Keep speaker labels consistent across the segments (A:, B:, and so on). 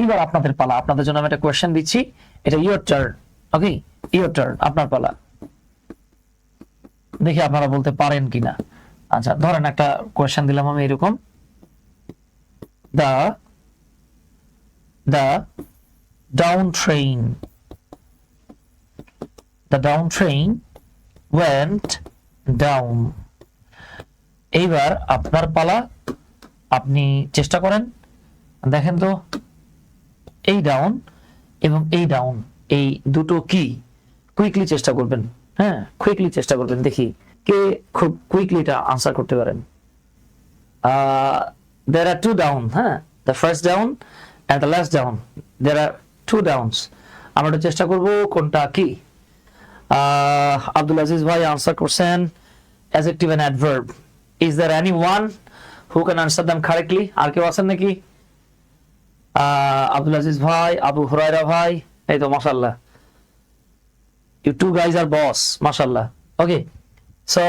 A: এইবার আপনাদের পালা। আপনাদের জন্য আমি একটা কোয়েশ্চেন দিচ্ছি। এটা your turn okay your turn আপনার পালা। দেখি আপনারা বলতে পারেন কিনা। আচ্ছা ধরেন একটা কোয়েশ্চেন দিলাম আমি এরকম। The the down train the down train went down এইবার আপনার পালা, আপনি চেষ্টা করেন। দেখেন তো এই ডাউন এবং এই ডাউন এই দুটো কি কুইকলি চেষ্টা করবেন। হ্যাঁ কুইকলি চেষ্টা করবেন, দেখি কে খুব কুইকলি এটা আনসার করতে পারেন। দের আর টু ডাউন হ্যাঁ the first down and the last down there are two downs আমরা একটু চেষ্টা করব কোনটা কি। আব্দুল আজিজ ভাই আনসার করছেন adjective and adverb is there any one who can answer them correctly আর কেউ আছেন নাকি? আব্দুল আজিজ ভাই, আবু হুরায়রা ভাই, এই তো মাশাল্লাহ you two guys are boss মাশাল্লাহ ওকে সো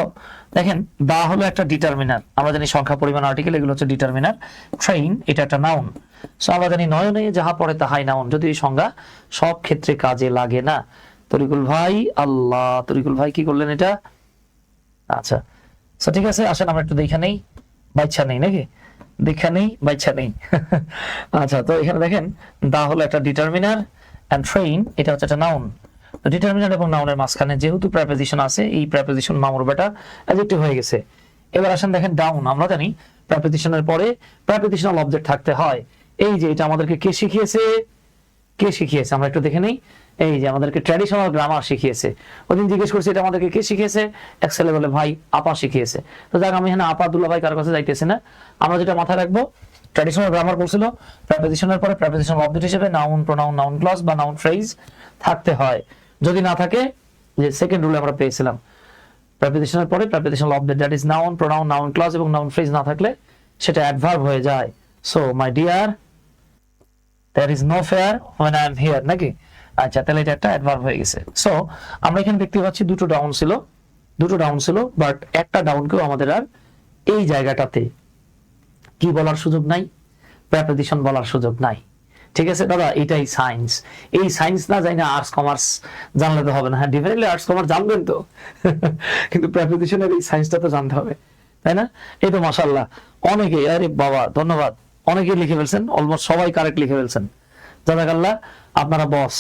A: দেখেন দা হলো একটা ডিটারমিনার আমরা জানি সংখ্যা, পরিমাণ আর্টিকেল এগুলো হচ্ছে ডিটারমিনার ট্রেইন এটা একটা নাউন সো আমরা জানি নয়নে যাহা পড়ে তাহাই নাউন যদি এই সংজ্ঞা সব ক্ষেত্রে কাজে লাগে না। তরিকুল ভাই, আল্লাহ। তরিকুল ভাই কি করলেন এটা? আচ্ছা। সো ঠিক আছে, আসেন, আমরা একটু দেখে নেই। বাচ্চা নেই নাকি? দেখা নেই বাচ্চা নেই। আচ্ছা তো এখানে দেখেন, দা হলো একটা ডিটারমিনার অ্যান্ড ট্রেইন এটা হচ্ছে একটা নাউন ডিটারমিনার এবং নাউনের মাঝখানে যেহেতু প্রেপোজিশন আছে, এই প্রেপোজিশন মামুর বেটা অ্যাডজেক্টিভ হয়ে গেছে। এবার আসেন দেখেন ডাউন আমরা জানি প্রেপোজিশনের পরে প্রেপোজিশনাল অবজেক্ট থাকতে হয়। এই যে এটা আমাদেরকে কে শিখিয়েছে? কে শিখিয়েছে? আমরা একটু দেখে নেই। এই যে আমাদেরকে ট্র্যাডিশনাল গ্রামার শিখিয়েছে। ওদিন জিজ্ঞেস করছি, এটা আমাদেরকে কে শিখিয়েছে? এক্সেলে বলে, ভাই, আপা শিখিয়েছে। তো যাক, আমি এখানে আপা দুল্লা ভাই কার কাছে যাইতেছি না। আমরা যেটা মাথায় রাখব ট্র্যাডিশনাল গ্রামার বলছিল প্রেপোজিশনের পরে প্রেপোজিশনাল অবজেক্ট হিসেবে নাউন প্রোনাউন নাউন ক্লজ বা নাউন ফ্রেজ থাকতে হয়। যদি না থাকে, যে সেকেন্ড রুলে আমরা পেয়েছিলাম। প্রেপোজিশনের পরে prepositional object that is noun pronoun noun clause এবং নাউন ফ্রেজ না থাকলে সেটা অ্যাডভার্ব হয়ে যায়। So my dear there is no fear when I am here, নাকি? আচ্ছা তাহলে এটা একটা অ্যাডভার্ব হয়ে গেছে। সো আমরা এখানে দেখতে পাচ্ছি দুটো ডাউন ছিল। দুটো ডাউন ছিল বাট একটা ডাউনকেও আমাদের আর এই জায়গাটাতে কি বলার সুযোগ নাই? প্রেপোজিশন বলার সুযোগ নাই। ঠিক আছে, দাদা, এটাই সায়েন্স এই সায়েন্স না জানি না আর্টস কমার্স জানলে তো হবে না। হ্যাঁ ডিফারেন্টলি আর্টস কমার্স জানবেন তো। কিন্তু প্রেপোজিশনের এই সায়েন্সটা তো জানতে হবে, তাই না? এই তো মাসাল্লাহ অনেকে, আরে বাবা, ধন্যবাদ। অনেকে লিখে ফেলছেন অলমোস্ট সবাই কারেক্ট লিখে ফেলছেন। জাজাকাল্লাহ, আপনারা বস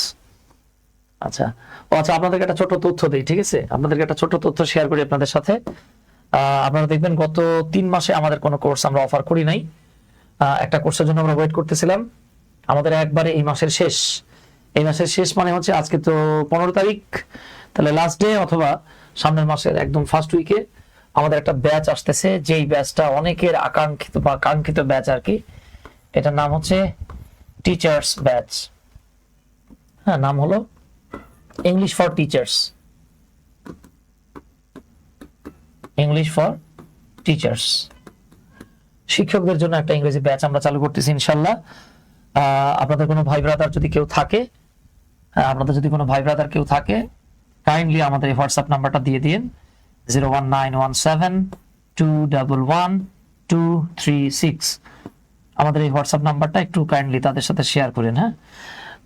A: আচ্ছা। ও আচ্ছা আপনাদেরকে একটা ছোট তথ্য দিই, ঠিক আছে? আপনাদেরকে একটা ছোট তথ্য শেয়ার করি আপনাদের সাথে। আপনারা দেখবেন গত তিন মাসে আমাদের কোনো কোর্স আমরা অফার করি নাই। একটা কোর্সের জন্য আমরা ওয়েট করতেছিলাম। আমাদের একবারে এই মাসের শেষ। এই মাসের শেষ মানে হচ্ছে আজকে তো পনেরো তারিখ। তাহলে লাস্ট ডে অথবা সামনের মাসের একদম ফার্স্ট উইকে আমাদের একটা ব্যাচ আসতেছে। যেই ব্যাচটা অনেকের আকাঙ্ক্ষিত বা কাঙ্ক্ষিত ব্যাচ আর কি। এটার নাম হচ্ছে টিচার্স ব্যাচ হ্যাঁ নাম হলো English for teachers English for teachers শিক্ষকদের জন্য একটা ইংরেজি ব্যাচ আমরা চালু করতেছি, ইনশাল্লাহ। আপনাদের কোনো ভাই ব্রাদার যদি কেউ থাকে আপনাদের যদি কোনো ভাই ব্রাদার কেউ থাকে কাইন্ডলি আমাদের এই হোয়াটসঅ্যাপ নাম্বারটা দিয়ে দিন। Zero one nine one seven two double one two three six আমাদের এই হোয়াটসঅ্যাপ নাম্বারটা একটু কাইন্ডলি তাদের সাথে শেয়ার করেন হ্যাঁ?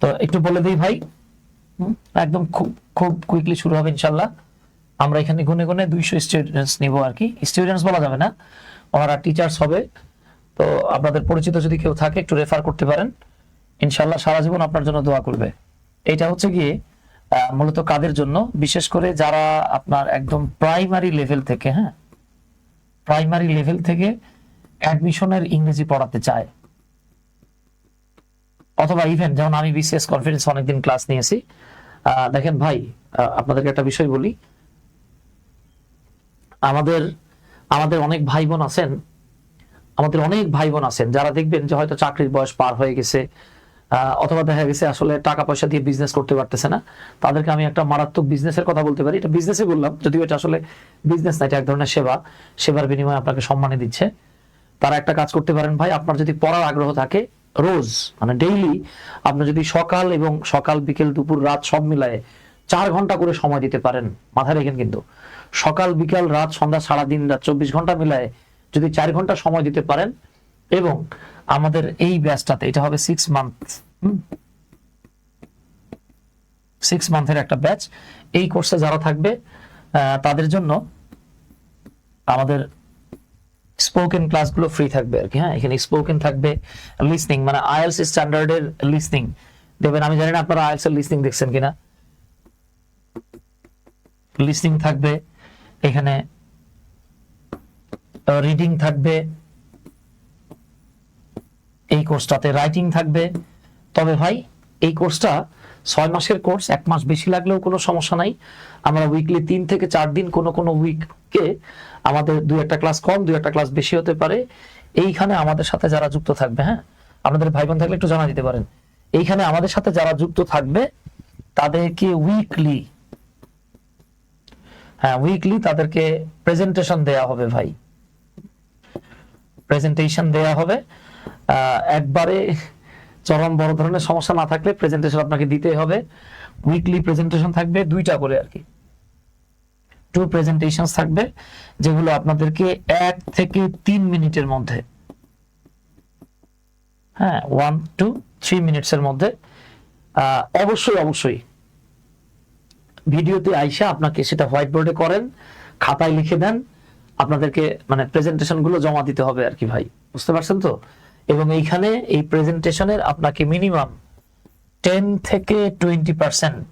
A: তো একটু বলে দিই ভাই একদম খুব খুব কুইকলি শুরু হবে ইনশাল্লাহ। আমরা এখানে গুনে গুনে দুইশো স্টুডেন্টস নিব আর কি। স্টুডেন্টস বলা যাবে না, ওনারা টিচার্স হবে। তো আপনাদের পরিচিত যদি কেউ থাকে, একটু রেফার করতে পারেন। ইনশাল্লাহ সারা জীবন আপনার জন্য দোয়া করবে। এটা হচ্ছে গিয়ে মূলত কাদের জন্য? বিশেষ করে যারা আপনার একদম প্রাইমারি লেভেল থেকে হ্যাঁ? প্রাইমারি লেভেল থেকে অ্যাডমিশনের ইংরেজি পড়াতে চায়। অথবা ইভেন যেমন আমি বিসিএস কনফারেন্স অনেকদিন ক্লাস নিয়েছি দেখেন ভাই আপনাদেরকে একটা বিষয় বলি। আমাদের আমাদের অনেক ভাই বোন আছেন, আমাদের অনেক ভাই বোন আছেন, যারা দেখবেন যে হয়তো চাকরির বয়স পার হয়ে গেছে অথবা দেখা গেছে আসলে টাকা পয়সা দিয়ে বিজনেস করতে পারতেছে না। তাদেরকে আমি একটা মারাত্মক বিজনেসের কথা বলতে পারি। এটা বিজনেসই বললাম, যদিও এটা আসলে বিজনেস না, এটা এক ধরনের সেবা। সেবার বিনিময়ে আপনাকে সম্মানে দিচ্ছে। তারা একটা কাজ করতে পারেন ভাই, আপনার যদি পড়ার আগ্রহ থাকে রোজ মানে ডেইলি আপনি যদি সকাল এবং সকাল, বিকেল, দুপুর, রাত সব মিলায়ে চার ঘণ্টা করে সময় দিতে পারেন। মাথায় রেখেন কিন্তু। সকাল, বিকাল, রাত, সন্ধ্যা সারা দিন রাত চব্বিশ ঘণ্টা মিলায়ে যদি চার ঘণ্টা সময় দিতে পারেন এবং আমাদের এই ব্যাচটাতে, এটা হবে সিক্স মান্থ সিক্স মান্থের একটা ব্যাচ। এই কোর্সে যারা থাকবে তাদের জন্য আমাদের স্পোকেন ক্লাসগুলো ফ্রি থাকবে আর কি হ্যাঁ? এখানে স্পোকেন থাকবে লিসনিং মানে আইএলস স্ট্যান্ডার্ডের লিসনিং দেখবেন আমি জানি না আপনারা আইএলস এর লিসনিং দেখছেন কিনা। লিসনিং থাকবে, এখানে রিডিং থাকবে, এই কোর্সটাতে রাইটিং থাকবে। তবে ভাই, এই কোর্সটা ছয় মাসের কোর্স এক মাস বেশি লাগলেও কোনো সমস্যা নাই। আমরা উইকলি তিন থেকে চার দিন কোনো কোনো উইককে আমাদের দুই একটা ক্লাস কম, দুই একটা ক্লাস বেশি হতে পারে। এইখানে আমাদের সাথে যারা যুক্ত থাকবে হ্যাঁ? আপনাদের ভাই বোন থাকলে একটু জানা দিতে পারেন। এইখানে আমাদের সাথে যারা যুক্ত থাকবে, তাদেরকে উইকলি হ্যাঁ উইকলি তাদেরকে প্রেজেন্টেশন দেয়া হবে ভাই। প্রেজেন্টেশন দেয়া হবে। একবারে চরম বড় ধরনের সমস্যা না থাকলে প্রেজেন্টেশন আপনাকে দিতে হবে। উইকলি প্রেজেন্টেশন থাকবে, দুইটা করে আর কি। টু প্রেজেন্টেশন থাকবে, যেগুলো আপনাদেরকে এক থেকে তিন মিনিটের মধ্যে। হ্যাঁ ওয়ান টু থ্রি মিনিটসের মধ্যে। অবশ্যই অবশ্যই। ভিডিওতে আইসা আপনাকে সেটা হোয়াইট বোর্ডে করেন, খাতায় লিখে দেন। আপনাদেরকে মানে প্রেজেন্টেশনগুলো জমা দিতে হবে আর কি ভাই। বুঝতে পারছেন তো? এবং এইখানে এই প্রেজেন্টেশনের আপনাকে মিনিমাম টেন থেকে টোয়েন্টি পার্সেন্ট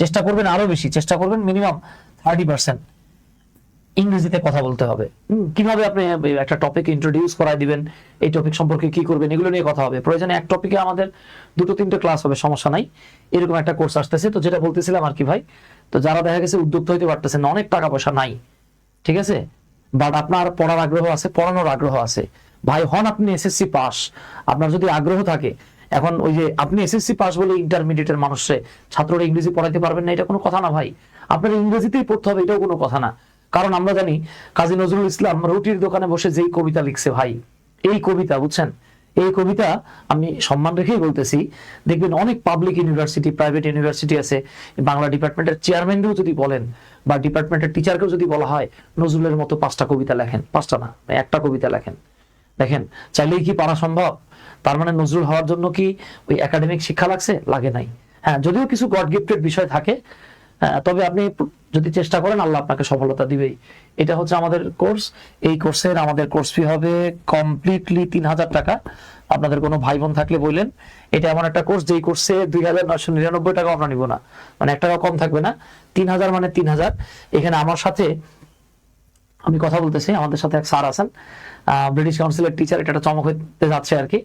A: চেষ্টা করবেন আরও বেশি চেষ্টা করবেন মিনিমাম থার্টি পার্সেন্ট ইংরেজিতে কথা বলতে হবে। কীভাবে আপনি একটা টপিক ইন্ট্রোডিউস করাই দিবেন এই টপিক সম্পর্কে কি করবেন এগুলো নিয়ে কথা হবে। প্রয়োজনে এক টপিকে আমাদের দুটো তিনটে ক্লাস হবে সমস্যা নাই। এরকম একটা কোর্স আসতেছে। তো যেটা বলতেছিলাম আর কি ভাই তো যারা দেখা গেছে উদ্যোক্তা হইতে পারতেছেন না, অনেক টাকা পয়সা নাই ঠিক আছে? বাট আপনার পড়ার আগ্রহ আছে পড়ানোর আগ্রহ আছে। ভাই, হন আপনি এসএসসি পাস আপনার যদি আগ্রহ থাকে, এখন ওই যে আপনি এসএসসি পাস বলে ইন্টারমিডিয়েটের মানুষে ছাত্ররা ইংরেজি পড়াইতে পারবেন না, এটা কোনো কথা না ভাই। আপনার ইংরেজিতেই পড়তে হবে, এটাও কোনো কথা না। কারণ আমরা জানি, কাজী নজরুল ইসলাম রুটির দোকানে বসে যেই কবিতা লিখছে ভাই, এই কবিতা, বুঝছেন? এই কবিতা আমি সম্মান রেখেই বলতেছি, দেখবেন অনেক পাবলিক ইউনিভার্সিটি প্রাইভেট ইউনিভার্সিটি আছে, বাংলা ডিপার্টমেন্টের চেয়ারম্যানকেও যদি বলেন বা ডিপার্টমেন্টের টিচারকেও যদি বলা হয়, নজরুলের মতো পাঁচটা কবিতা লেখেন, পাঁচটা না, একটা কবিতা লেখেন। দেখেন চাইলেই কি পারা সম্ভব? তার মানে নজরুল হওয়ার জন্য কি ওই একাডেমিক শিক্ষা লাগছে? লাগে নাই। হ্যাঁ যদিও কিছু গড গিফটেড বিষয় থাকে হ্যাঁ, তবে আপনি যদি চেষ্টা করেন আল্লাহ আপনাকে সফলতা দিবেই। এটা হচ্ছে আমাদের কোর্স এই কোর্সের আমাদের কোর্স ফি হবে কমপ্লিটলি তিন হাজার টাকা। আপনাদের কোনো ভাই বোন থাকলে বললেন এটা এমন একটা কোর্স যেই কোর্সে দুই হাজার নয়শো নিরানব্বই টাকা আমরা নিব না। মানে এক কম থাকবে না। তিন হাজার মানে তিন হাজার। এখানে আমার সাথে আমি কথা বলতেছি, আমাদের সাথে এক স্যার আছেন। ব্রিটিশ কাউন্সিলের টিচার এটা একটা চমক হতে যাচ্ছে আর কি।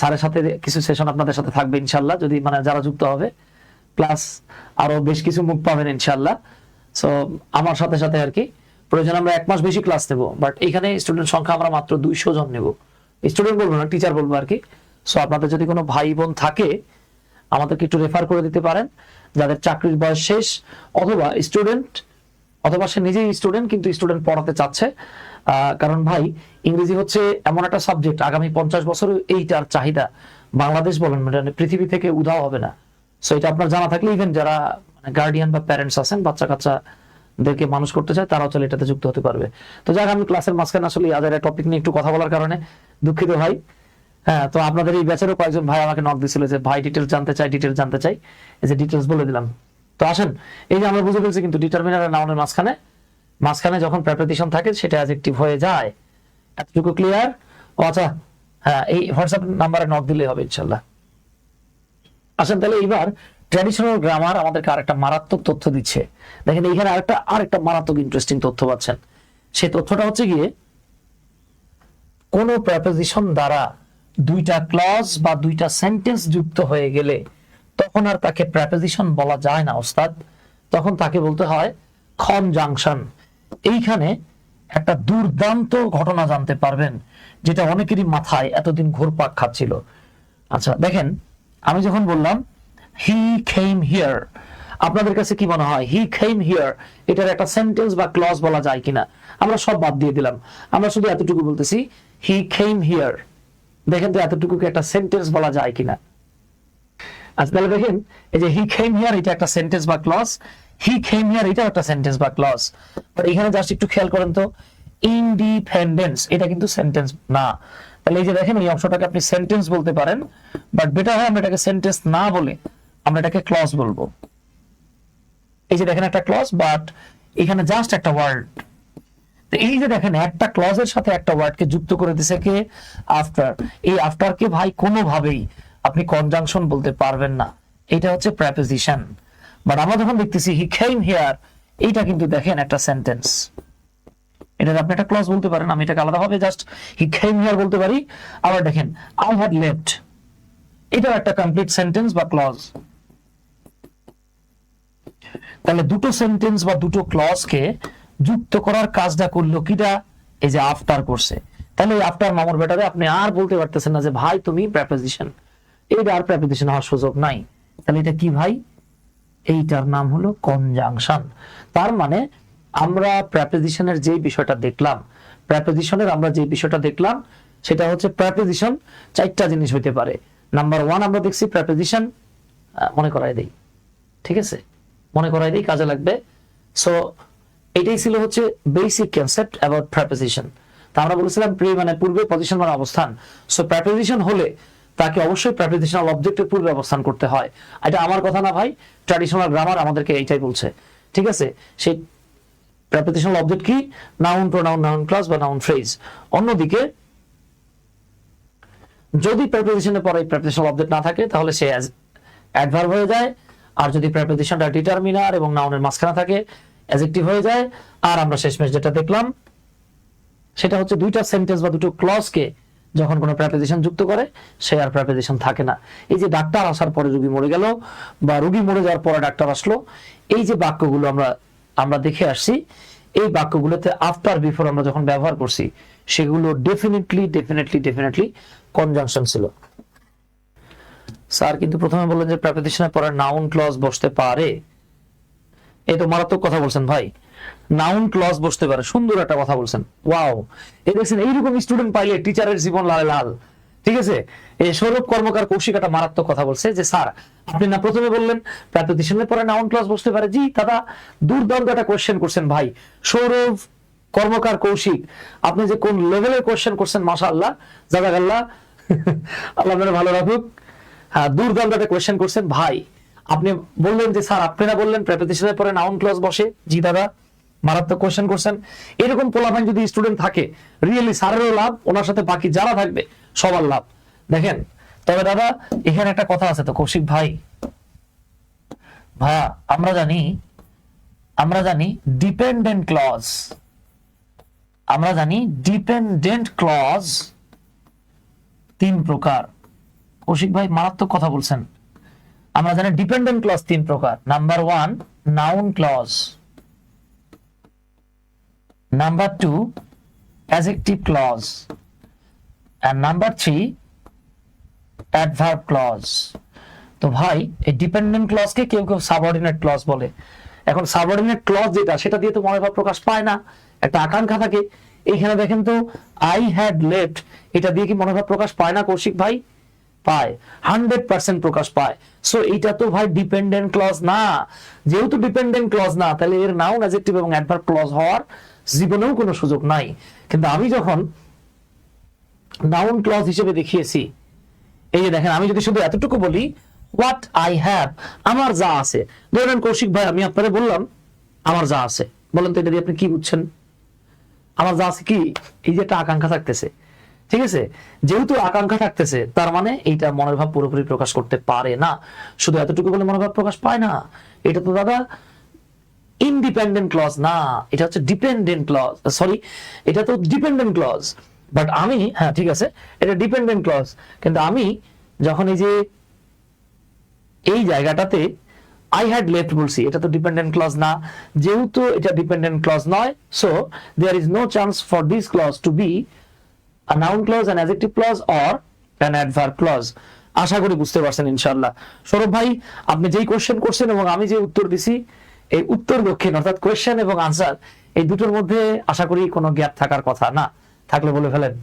A: স্যারের সাথে কিছু সেশন আপনাদের সাথে থাকবে ইনশাল্লাহ যদি মানে যারা যুক্ত হবে। প্লাস আরও বেশ কিছু মুখ পাবেন ইনশাল্লাহ সো আমার সাথে সাথে আর কি, প্রয়োজন আমরা এক মাস বেশি ক্লাস নেব বাট এখানে স্টুডেন্ট সংখ্যা আমরা মাত্র দুইশো জন নেব। স্টুডেন্ট বলব না টিচার বলব আর কি। সো আপনাদের যদি কোনো ভাই বোন থাকে, আমাদেরকে একটু রেফার করে দিতে পারেন। যাদের চাকরির বয়স শেষ, অথবা স্টুডেন্ট অথবা সে নিজেই স্টুডেন্ট কিন্তু স্টুডেন্ট পড়াতে চাচ্ছে। কারণ ভাই, ইংরেজি হচ্ছে এমন একটা সাবজেক্ট আগামী পঞ্চাশ বছর এইটার চাহিদা বাংলাদেশ বলেন মানে পৃথিবী থেকে উধাও হবে না। সো এটা আপনার জানা থাকলে ইভেন যারা গার্ডিয়ান বা প্যারেন্টস আছেন বাচ্চা কাচ্চাদেরকে মানুষ করতে চায়, তারাও চলে এটাতে যুক্ত হতে পারবে। তো যাক, আমি ক্লাসের মাঝখানে আসলে আজার টপিক নিয়ে একটু কথা বলার কারণে দুঃখিত ভাই। হ্যাঁ তো আপনাদের এই ব্যাচেরও কয়েকজন ভাই আমাকে নক দিছিল যে, ভাই ডিটেলস জানতে চাই ডিটেলস জানতে চাই। এই যে ডিটেলস বলে দিলাম। তো আসেন, এই যে আমরা বুঝে ফেলছি কিন্তু ডিটারমিনার আর নাউনের মাঝখানে মাঝখানে যখন প্রেপারেশন থাকে, সেটা অ্যাডজেক্টিভ হয়ে যায়। এতটুকু ক্লিয়ার আচ্ছা হ্যাঁ এই হোয়াটসঅ্যাপ নাম্বারে নক দিলেই হবে ইনশাল্লাহ। আসেন, তাহলে এইবার ট্র্যাডিশনাল গ্রামার আমাদেরকে আরেকটা মারাত্মক তথ্য দিচ্ছে। দেখেন, এইখানে আরেকটা আরেকটা মারাত্মক ইন্টারেস্টিং তথ্য পাচ্ছেন। সেই তথ্যটা হচ্ছে গিয়ে, কোন প্রেপোজিশন দ্বারা দুইটা ক্লজ বা দুইটা সেন্টেন্স যুক্ত হয়ে গেলে তখন আর তাকে প্রেপোজিশন বলা যায় না, ওস্তাদ। তখন তাকে বলতে হয় কনজাংশন এইখানে একটা দুর্দান্ত ঘটনা জানতে পারবেন, যেটা অনেকেরই মাথায় এতদিন ঘুরপাক খাচ্ছিল। আচ্ছা দেখেন, আমি যখন বললাম হি খেম হিয়ার আপনাদের কাছে কি মনে হয়? হি খেম হিয়ার এটার একটা সেন্টেন্স বা ক্লজ বলা যায় কিনা? আমরা সব বাদ দিয়ে দিলাম। আমরা শুধু এতটুকু বলতেছি হি খেম হিয়ার দেখেন তো এতটুকু একটা সেন্টেন্স বলা যায় কিনা? আচ্ছা দেখেন, এই যে হি খেম হিয়ার এটা একটা সেন্টেন্স বা ক্লজ হি খেম হিয়ার এটা একটা সেন্টেন্স বা এখানে জাস্ট একটু খেয়াল করেন তো ইন্ডিপেন্ডেন্স এটা কিন্তু সেন্টেন্স না। তাহলে এই যে দেখেন, এই অংশটাকে আপনি সেন্টেন্স বলতে পারেন বাট বেটার হয় আমরা এটাকে সেন্টেন্স না বলে, আমরা এটাকে বলব। এই যে দেখেন একটা ক্লজ বাট এখানে জাস্ট একটা ওয়ার্ড তো এই যে দেখেন, একটা ক্লজের সাথে একটা ওয়ার্ডকে যুক্ত করে দিছে কে? আফটার এই আফটারকে ভাই কোনোভাবেই আপনি কনজাংশন বলতে পারবেন না। এটা হচ্ছে প্রেপোজিশন বাট আমরা যখন দেখতেছি হি কেম হিয়ার এইটা কিন্তু দেখেন একটা সেন্টেন্স এটা আপনি একটা ক্লজ বলতে পারেন, আমি এটাকে আলাদাভাবে জাস্ট হি কেম হিয়ার বলতে পারি। আবার দেখেন আই হ্যাড লেফট এটাও একটা কমপ্লিট সেন্টেন্স বা ক্লজ তাহলে দুটো সেন্টেন্স বা দুটো ক্লজকে যুক্ত করার কাজটা করল কিটা? এই যে আফটার করছে। তাহলে আফটার মামুর বেটারে আপনি আর বলতে পারতেছেন না যে, ভাই, তুমি প্রেপোজিশন এইটা আর হওয়ার সুযোগ নাই। তাহলে এটা কি ভাই? এইটার নাম হলো কনজাংশন তার মানে আমরা যে বিষয়টা দেখলাম আমরা যে বিষয়টা দেখলাম, সেটা হচ্ছে জিনিস হইতে পারে। নাম্বার আমরা দেখছি মনে দেই। ঠিক আছে? মনে দিই, কাজে লাগবে। সো এটাই ছিল হচ্ছে বেসিক কনসেপ্ট অ্যাবাউট প্রেপোজিশন তা আমরা বলেছিলাম প্রি মানে পূর্বে পজিশন মানে অবস্থান। সো হলে তাকে অবশ্যই প্রেপোজিশনাল অবজেক্টের পূর্বে অবস্থান করতে হয়। এটা আমার কথা না ভাই ট্র্যাডিশনাল গ্রামার আমাদেরকে এইটাই বলছে। ঠিক আছে? সেই প্রেপোজিশনাল অবজেক্ট কি? নাউন প্রোনাউন নাউন ক্লাস বা নাউন ফ্রেজ অন্যদিকে, যদি প্রেপোজিশনের পরে প্রেপোজিশনাল অবজেক্ট না থাকে, তাহলে সে অ্যাডভার্ব হয়ে যায়। আর যদি প্রেপোজিশনটা ডিটারমিনার এবং নাউনের মাঝখানে থাকে অ্যাজেক্টিভ হয়ে যায়। আর আমরা শেষমেশ যেটা দেখলাম, সেটা হচ্ছে দুইটা সেন্টেন্স বা দুটো ক্লজকে যখন কোনো প্রেপোজিশন যুক্ত করে, সে আর প্রেপোজিশন থাকে না। এই যে ডাক্তার আসার পরে রুগী মরে গেল বা রুগী মরে যাওয়ার পরে ডাক্তার আসলো, এই যে বাক্যগুলো আমরা আমরা দেখে আসছি, এই বাক্যগুলোতে আফটার বিফোর আমরা যখন ব্যবহার করছি, সেগুলো ডেফিনেটলি ডেফিনেটলি ডেফিনেটলি কনজাংশন ছিল। স্যার কিন্তু প্রথমে বললেন যে প্রেপোজিশনের পরে নাউন ক্লজ বসতে পারে। এই তো মারাত্মক কথা বলছেন ভাই। নাউন ক্লজ বসতে পারে, সুন্দর একটা কথা বলছেন। ওয়াও এই দেখছেন, এইরকম স্টুডেন্ট পাইলে টিচারের জীবন লালে লাল। ঠিক আছে? এই সৌরভ কর্মকার কৌশিক একটা মারাত্মক কথা বলছে যে স্যার আপনি না প্রথমে বললেন প্রেপোজিশনের পরে নাউন ক্লজ বসতে পারে। জি, দাদা, দুর্দান্ত একটা কোশ্চেন করছেন ভাই। সৌরভ কর্মকার কৌশিক, আপনি যে কোন লেভেলের কোয়েশ্চেন করছেন জাজাকাল্লাহ। আল্লাহ আপনার ভালো রাখুক। হ্যাঁ দুর্দান্ত একটা কোয়েশ্চেন করছেন ভাই। আপনি বললেন যে, স্যার, আপনারা বললেন প্রেপোজিশনের পরে নাউন ক্লজ বসে। জি, দাদা, মারাত্মক কোয়েশ্চেন করছেন। এরকম পোলাপান যদি স্টুডেন্ট থাকে রিয়েলি স্যারেরও লাভ, ওনার সাথে বাকি যারা থাকবে, সবার লাভ। দেখেন, তবে দাদা, এখানে একটা কথা আছে তো, কৌশিক ভাই। ভাইয়া, আমরা জানি আমরা জানি ডিপেন্ডেন্ট ক্লজ আমরা জানি ডিপেন্ডেন্ট ক্লজ তিন প্রকার। কৌশিক ভাই, মারাত্মক কথা বলছেন। আমরা জানি ডিপেন্ডেন্ট ক্লজ তিন প্রকার। Number one noun clause number two adjective clause and number three adverb clause তো ভাই, এই ডিপেন্ডেন্ট ক্লজকে কেউ কেউ সাবঅর্ডিনেট ক্লজ বলে। এখন সাবঅর্ডিনেট ক্লজ যেটা, সেটা দিয়ে তো মনোভাব প্রকাশ পায় না। একটা আকাঙ্ক্ষা থাকে। এইখানে দেখেন তো আই হ্যাড লেফট এটা দিয়ে কি মনোভাব প্রকাশ পায় না কৌশিক ভাই? পায় হান্ড্রেড পার্সেন্ট প্রকাশ পায়। সো এইটা তো ভাই ডিপেন্ডেন্ট ক্লজ না। যেহেতু ডিপেন্ডেন্ট ক্লজ না, তাহলে এর নাউন অ্যাজেক্টিভ এবং অ্যাডভার্ব ক্লজ হওয়ার জীবনেও কোনো সুযোগ নাই। কিন্তু আমি যখন নাউন ক্লজ হিসেবে দেখিয়েছি, এই যে দেখেন, আমি যদি শুধু এতটুকু বলি হোয়াট আই হ্যাভ আমার যা আছে। ধরেন কৌশিক ভাই, আমি আপনারে বললাম, আমার যা আছে। বলেন তো এটা দিয়ে আপনি কি বুঝছেন? আমার যা আছে কি? এই যে একটা আকাঙ্ক্ষা থাকতেছে। ঠিক আছে? যেহেতু আকাঙ্ক্ষা থাকতেছে, তার মানে এইটা মনের ভাব পুরোপুরি প্রকাশ করতে পারে না। শুধু এতটুকু বলে মনোভাব প্রকাশ পায় না। এটা তো দাদা ইন্ডিপেন্ডেন্ট ক্লজ না, এটা হচ্ছে ডিপেন্ডেন্ট ক্লজ সরি এটা তো ডিপেন্ডেন্ট ক্লজ বাট আমি হ্যাঁ ঠিক আছে, এটা ডিপেন্ডেন্ট ক্লজ কিন্তু আমি যখন এই যে এই জায়গাটাতে আই হ্যাড লেফট বলছি, এটা তো ডিপেন্ডেন্ট ক্লজ না। যেহেতু এটা ডিপেন্ডেন্ট ক্লজ নয় so there is no chance for this clause to be a noun clause, an adjective clause, or an clause? আশা করি বুঝতে পারছেন, ইনশাআল্লাহ। সৌরভ ভাই, আপনি যেই কোয়েশ্চেন করছেন এবং আমি যে উত্তর দিছি, এই উত্তর দক্ষিণ অর্থাৎ কোয়েশ্চেন এবং আনসার এই দুটোর মধ্যে আশা করি কোনো গ্যাপ থাকার কথা না। থাকলে বলে ফেলেন।